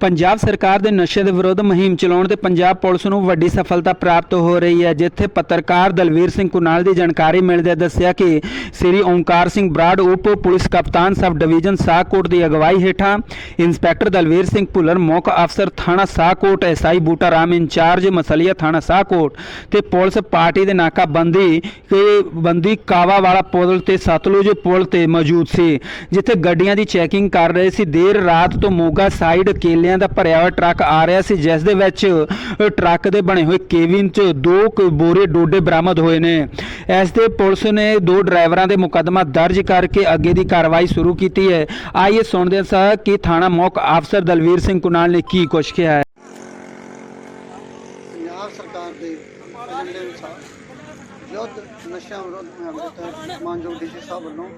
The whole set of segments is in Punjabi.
ਪੰਜਾਬ ਸਰਕਾਰ ਦੇ ਨਸ਼ੇ ਦੇ ਵਿਰੁੱਧ ਮੁਹਿੰਮ ਚਲਾਉਣ ਤੇ ਪੰਜਾਬ ਪੁਲਿਸ ਨੂੰ ਵੱਡੀ ਸਫਲਤਾ ਪ੍ਰਾਪਤ ਹੋ ਰਹੀ ਹੈ, ਜਿੱਥੇ ਪੱਤਰਕਾਰ ਦਲਵੀਰ ਸਿੰਘ ਕੁਨਾਲ ਦੀ ਜਾਣਕਾਰੀ ਮਿਲਦੇ ਦੱਸਿਆ ਕਿ ਸ੍ਰੀ ਓਮਕਾਰ ਸਿੰਘ ਬਰਾੜ, ਉਪ ਪੁਲਿਸ ਕਪਤਾਨ ਸਬ ਡਿਵੀਜ਼ਨ ਸਾਹਕੋਟ ਦੀ ਅਗਵਾਈ ਹੇਠਾਂ ਇੰਸਪੈਕਟਰ ਦਲਵੀਰ ਸਿੰਘ ਭੁੱਲਰ, ਮੁੱਖ ਅਫਸਰ ਥਾਣਾ ਸਾਹਕੋਟ ਐਸਆਈ ਬੂਟਾ ਰਾਮ ਇੰਚਾਰਜ, ਮਸਲੀਆ ਥਾਣਾ ਸਾਹਕੋਟ ਤੇ ਪੁਲਿਸ ਪਾਰਟੀ ਦੇ ਨਾਕਾਬੰਦੀ ਤੇ ਬੰਦੀ ਕਾਵਾ ਵਾਲਾ ਪੁਲ ਤੇ ਸਤਲੁਜ ਪੁਲ ਤੇ ਮੌਜੂਦ ਸੀ, ਜਿੱਥੇ ਗੱਡੀਆਂ ਦੀ ਚੈਕਿੰਗ ਕਰ ਰਹੇ ਸੀ। ਦੇਰ ਰਾਤ ਤੋਂ ਮੋਗਾ ਸਾਈਡ ਕੇਲਿਆਂ ਦਾ ਭਰਿਆ ਹੋਇਆ ਟਰੱਕ ਆ ਰਿਹਾ ਸੀ, ਜਿਸ ਦੇ ਵਿੱਚ ਟਰੱਕ ਦੇ ਬਣੇ ਹੋਏ ਕੇਵਿਨ 'ਚ ਦੋ ਬੋਰੇ ਡੋਡੇ ਬਰਾਮਦ ਹੋਏ ਨੇ। ਇਸ ਦੇ ਪੁਲਿਸ ਨੇ ਦੋ ਡਰਾਈਵਰਾਂ ਦੇ ਮੁਕੱਦਮਾ ਦਰਜ ਕਰਕੇ ਅੱਗੇ ਦੀ ਕਾਰਵਾਈ ਸ਼ੁਰੂ ਕੀਤੀ ਹੈ। ਆਈਏ ਸੁਣਦੇ ਹਾਂ ਕਿ ਥਾਣਾ ਮੁੱਖ ਅਫਸਰ ਦਲਵੀਰ ਸਿੰਘ ਕੁਨਾਲ ਨੇ ਕੀ ਕੁਛ ਕਿਹਾ ਹੈ? ਪੰਜਾਬ ਸਰਕਾਰ ਦੇ ਏਜੰਡੇ ਅਨੁਸਾਰ ਯੁੱਧ ਨਸ਼ਿਆਂ ਵਿਰੁੱਧ ਮੁਹਿੰਮ ਦੇ ਤਹਿਤ ਮਾਨਯੋਗ ਡੀਜੀ ਸਾਹਿਬ ਵੱਲੋਂ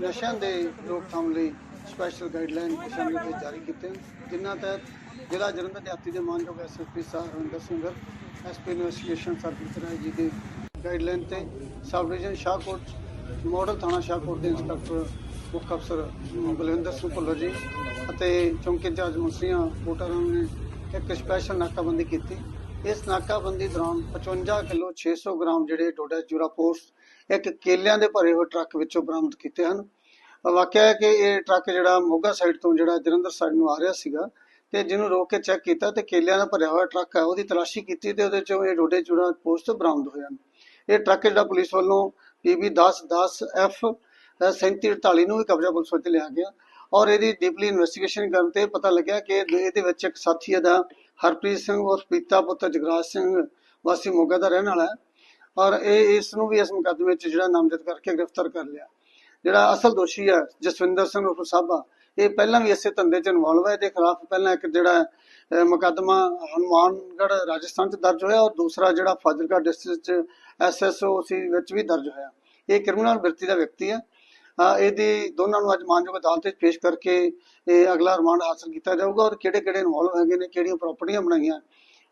ਨਸ਼ਿਆਂ ਦੇ ਰੋਕਥਾਮ ਲਈ ਸਪੈਸ਼ਲ ਗਾਈਡਲਾਈਨ ਦਿਸ਼ਾ ਨਿਰਦੇਸ਼ ਜਾਰੀ ਕੀਤੇ ਜਿਨ੍ਹਾਂ ਤਹਿਤ ਜ਼ਿਲ੍ਹਾ ਜਲੰਧਰ ਦਿਹਾਤੀ ਦੇ ਮਾਨਯੋਗ ਐਸਐਸਪੀ ਸਾਹਿਬ ਹਰਿੰਦਰ ਸਿੰਘ ਐਸਪੀ ਇਨਵੈਸਟੀਗੇਸ਼ਨ ਸਰਬਜੀਤ ਰਾਏ ਜੀ ਦੇ ਗਾਈਡਲਾਈਨ ਤੇ ਸਬ ਡਿਵੀਜ਼ਨ ਸ਼ਾਹਕੋਟ, ਮੋਡਲ ਥਾਣਾ ਸ਼ਾਹਕੋਟ ਦੇ ਇੰਸਪੈਕਟਰ ਮੁੱਖ ਅਫਸਰ ਬਲਵਿੰਦਰ ਸਿੰਘ ਭੁੱਲਰ ਜੀ ਅਤੇ ਚੌਂਕੀ ਇੰਚਾਰਜ ਮੁਸਰੀਆਂ ਕੋਟਾਰਾਮ ਨੇ ਇੱਕ ਸਪੈਸ਼ਲ ਨਾਕਾਬੰਦੀ ਕੀਤੀ। ਇਸ ਨਾਕਾਬੰਦੀ ਦੌਰਾਨ 55 ਕਿਲੋ 600 ਗ੍ਰਾਮ ਜਿਹੜੇ ਡੋਡਾ ਚੂਰਾ ਪੋਸਟ ਇੱਕ ਕੇਲਿਆਂ ਦੇ ਭਰੇ ਹੋਏ ਟਰੱਕ ਵਿੱਚੋਂ ਬਰਾਮਦ ਕੀਤੇ ਹਨ। ਵਾਕਿਆ ਹੈ ਕਿ ਇਹ ਟਰੱਕ ਜਿਹੜਾ ਮੋਗਾ ਸਾਈਡ ਤੋਂ ਜਿਹੜਾ ਜਲੰਧਰ ਸਾਈਡ ਨੂੰ ਆ ਰਿਹਾ ਸੀਗਾ ਤੇ ਜਿਹਨੂੰ ਰੋਕ ਕੇ ਚੈੱਕ ਕੀਤਾ ਤੇ ਕੇਲਿਆਂ ਦਾ ਭਰਿਆ ਹੋਇਆ ਟਰੱਕ ਹੈ, ਉਹਦੀ ਤਲਾਸ਼ੀ ਕੀਤੀ ਤੇ ਉਹਦੇ ਚੋਂ ਇਹ ਡੋਡੇ ਚੂਰਾ ਪੋਸਟ ਬਰਾਮਦ ਹੋਏ ਇਹ ਟਰੱਕ ਜਿਹੜਾ ਪੁਲਿਸ ਵੱਲੋਂ ਪੀਬੀ 10 10 ਐਫ 3748 ਨੂੰ ਵੀ ਕਬਜ਼ਾ ਪੁਲਿਸ ਵਿੱਚ ਲਿਆ ਗਿਆ ਔਰ ਇਹਦੀ ਡੀਪਲੀ ਇਨਵੈਸਟੀਗੇਸ਼ਨ ਕਰਨ ਤੇ ਪਤਾ ਲੱਗਿਆ ਕਿ ਇਹਦੇ ਵਿੱਚ ਇੱਕ ਸਾਥੀ ਇਹਦਾ ਹਰਪ੍ਰੀਤ ਸਿੰਘ ਉਸ ਪੀਤਾ ਪੁੱਤਰ ਜਗਰਾਜ ਸਿੰਘ ਵਾਸੀ ਮੋਗਾ ਦਾ ਰਹਿਣ ਵਾਲਾ ਹੈ ਔਰ ਇਹ ਇਸ ਨੂੰ ਵੀ ਇਸ ਮੁਕੱਦਮੇ ਵਿੱਚ ਜਿਹੜਾ ਨਾਮਜ਼ਦ ਕਰਕੇ ਗ੍ਰਿਫਤਾਰ ਕਰ ਲਿਆ। ਜਿਹੜਾ ਅਸਲ ਦੋਸ਼ੀ ਹੈ, ਜਸਵਿੰਦਰ ਸਿੰਘ ਉਰਫ ਸਾਬਾ, ਇਹ ਪਹਿਲਾਂ ਵੀ ਇਸੇ ਧੰਦੇ 'ਚ ਇਨਵੋਲਵ ਹੈ। ਇਹਦੇ ਖਿਲਾਫ ਪਹਿਲਾਂ ਇੱਕ ਜਿਹੜਾ ਮੁਕੱਦਮਾ ਹਨੂਮਾਨਗੜ੍ਹ ਰਾਜਸਥਾਨ 'ਚ ਦਰਜ ਹੋਇਆ ਔਰ ਦੂਸਰਾ ਜਿਹੜਾ ਫਾਜ਼ਿਲਕਾ ਡਿਸਟ੍ਰਿਕਟ 'ਚ ਐਸਐਸਓ ਸੀ ਵਿੱਚ ਵੀ ਦਰਜ ਹੋਇਆ। ਇਹ ਕ੍ਰਿਮੀਨਲ ਵਿਰਤੀ ਦਾ ਵਿਅਕਤੀ ਹੈ। ਇਹਦੀ ਦੋਨਾਂ ਨੂੰ ਅੱਜ ਮਾਨਯੋਗ ਅਦਾਲਤ ਵਿੱਚ ਪੇਸ਼ ਕਰਕੇ ਇਹ ਅਗਲਾ ਰਿਮਾਂਡ ਹਾਸਲ ਕੀਤਾ ਜਾਊਗਾ ਔਰ ਕਿਹੜੇ ਕਿਹੜੇ ਇਨਵੋਲਵ ਹੈਗੇ ਨੇ, ਕਿਹੜੀਆਂ ਪ੍ਰਾਪਰਟੀਆਂ ਬਣਾਈਆਂ,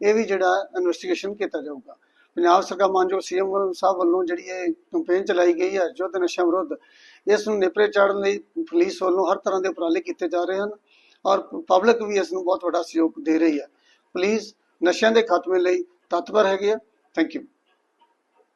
ਇਹ ਵੀ ਜਿਹੜਾ ਇਨਵੈਸਟੀਗੇਸ਼ਨ ਕੀਤਾ ਜਾਊਗਾ। ਪੰਜਾਬ ਸਰਕਾਰ ਮਾਨਯੋਗ ਸੀਐਮ ਸਾਹਿਬ ਵੱਲੋਂ ਜਿਹੜੀ ਇਹ ਕੈਂਪੇਨ ਚਲਾਈ ਗਈ ਹੈ, ਯੁੱਧ ਨਸ਼ਿਆਂ ਵਿਰੁੱਧ, ਇਸ ਨੂੰ ਨਿਪਰੇ ਚਾੜਨ ਲਈ ਪੁਲਿਸ ਵੱਲੋਂ ਹਰ ਤਰ੍ਹਾਂ ਦੇ ਉਪਰਾਲੇ ਕੀਤੇ ਜਾ ਰਹੇ ਹਨ ਔਰ ਪਬਲਿਕ ਵੀ ਇਸ ਨੂੰ ਬਹੁਤ ਵੱਡਾ ਸਹਿਯੋਗ ਦੇ ਰਹੀ ਹੈ। ਪੁਲਿਸ ਨਸ਼ਿਆਂ ਦੇ ਖਾਤਮੇ ਲਈ ਤਤਪਰ ਹੈਗੇ ਆ ਥੈਂਕ ਯੂ